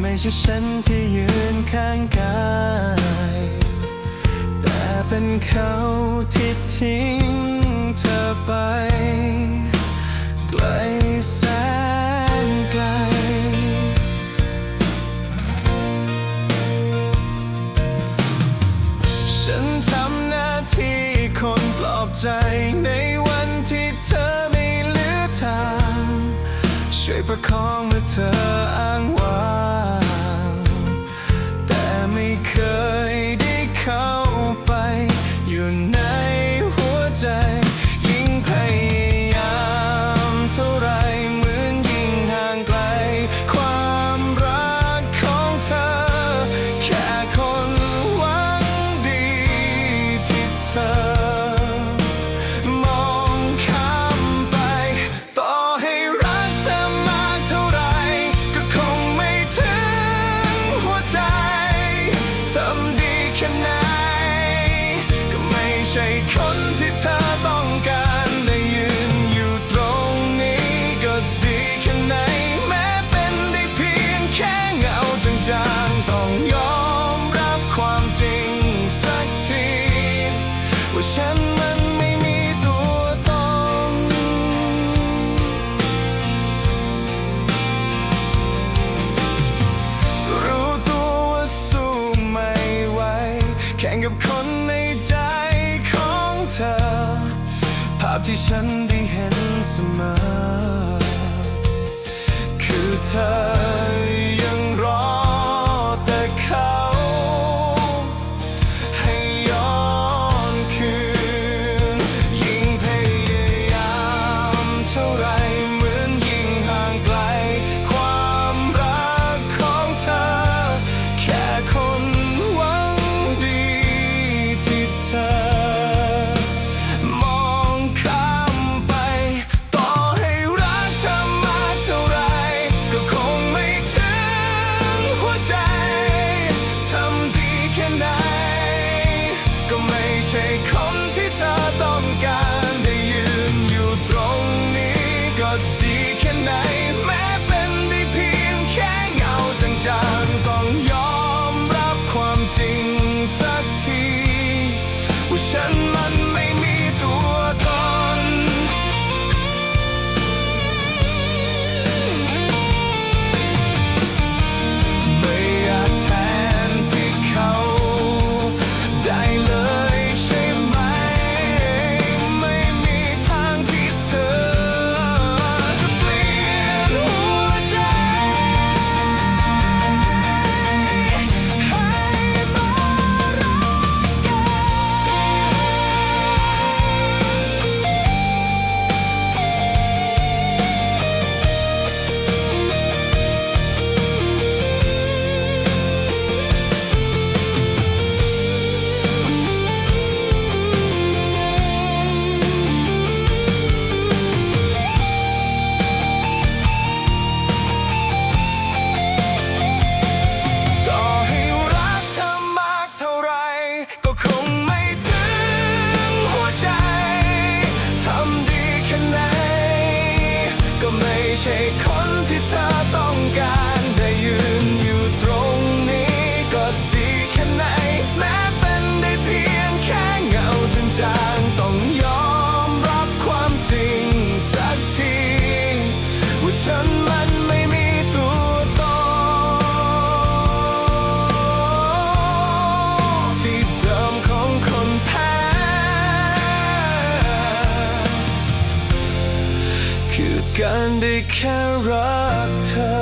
ไม่ใช่ฉันที่ยืนข้างกาย แต่เป็นเขาที่ทิ้งเธอไป ไกลแสนไกล ฉันทำหน้าที่คนปลอบใจในวันที่เธอไม่เหลือทาง ช่วยประคอง ใช่คนที่ ภาพที่ฉันได้เห็นเสมอ คือเธอ ฉัน ใช่คนที่เธอ Gandhi character.